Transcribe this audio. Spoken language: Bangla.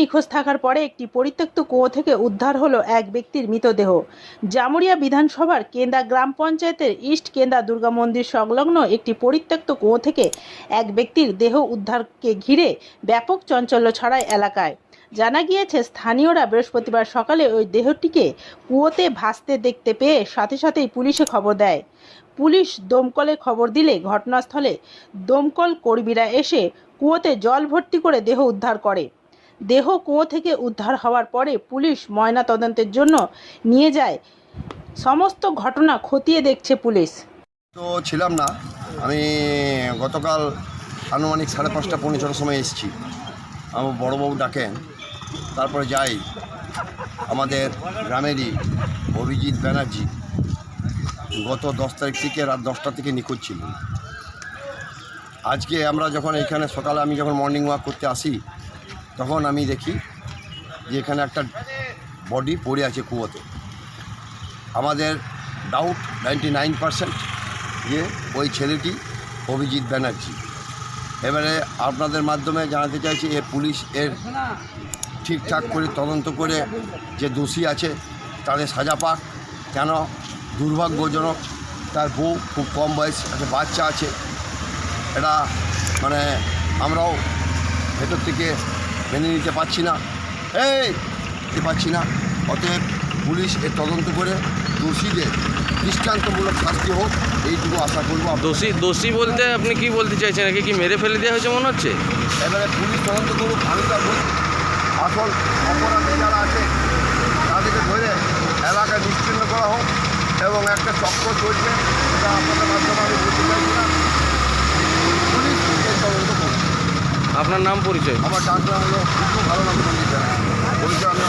নিখোঁজ থাকার পরে একটি পরিত্যক্ত কুয়ো থেকে উদ্ধার হলো এক ব্যক্তির মৃতদেহ। জামুরিয়া বিধানসভার কেন্দা গ্রাম পঞ্চায়েতের ইস্ট কেন্দা দুর্গা মন্দির সংলগ্ন একটি পরিত্যক্ত কুয়ো থেকে এক ব্যক্তির দেহ উদ্ধারকে ঘিরে ব্যাপক চঞ্চল্য ছড়ায় এলাকায়। জানা গিয়েছে, স্থানীয়রা বৃহস্পতিবার সকালে ওই দেহটিকে কুয়োতে ভাসতে দেখতে পেয়ে সাথে সাথেই পুলিশে খবর দেয়। পুলিশ দমকলে খবর দিলে ঘটনাস্থলে দমকল কর্মীরা এসে কুয়োতে জল ভর্তি করে দেহ উদ্ধার করে। দেহ কুয়ো থেকে উদ্ধার হওয়ার পরে পুলিশ ময়না তদন্তের জন্য নিয়ে যায়। সমস্ত ঘটনা খতিয়ে দেখছে পুলিশ। তো ছিলাম না। আমি গতকাল আনুমানিক সাড়ে পাঁচটা পৌনে ছটার সময় এসেছি। আমার বড়োবাবু ডাকেন, তারপরে যাই। আমাদের গ্রামেরই অভিজিৎ ব্যানার্জি গত দশ তারিখ থেকে রাত দশটা থেকে নিখোঁজ ছিল আজকে আমরা যখন এখানে সকালে আমি যখন মর্নিং ওয়াক করতে আসি তখন আমি দেখি যে এখানে একটা বডি পড়ে আছে কুয়োতে। আমাদের ডাউট নাইনটি নাইন পারসেন্ট যে ওই ছেলেটি অভিজিৎ ব্যানার্জি। এবারে আপনাদের মাধ্যমে জানাতে চাইছি, এ পুলিশ এর ঠিকঠাক করে তদন্ত করে যে দোষী আছে, তাদের সাজা পাক। কেন? দুর্ভাগ্যজনক, তার বউ খুব কম বয়স, একটা বাচ্চা আছে। এটা মানে আমরাও ভেতর থেকে মেনে নিতে পারছি না। এই নিতে পারছি না। অতএব পুলিশ এর তদন্ত করে দোষীদের দৃষ্টান্তমূলক শাস্তি হোক এইটুকু আশা করব দোষী দোষী বলতে আপনি কি বলতে চাইছেন? একে কি মেরে ফেলে দেওয়া হয়েছে মনে হচ্ছে? এবারে পুলিশ তদন্ত করুক আমি তার বলছি। আসল অপরাধী যারা আছে তাদেরকে ধরে এলাকা নিশ্চিন্ন করা হোক এবং একটা চক্র চলছে সেটা আপনাদের মাধ্যমে আমি বলতে চাইছি আপনার নাম পরিচয়? আমার ডাক নাম হলো ভালো নাম পরিচয় আমি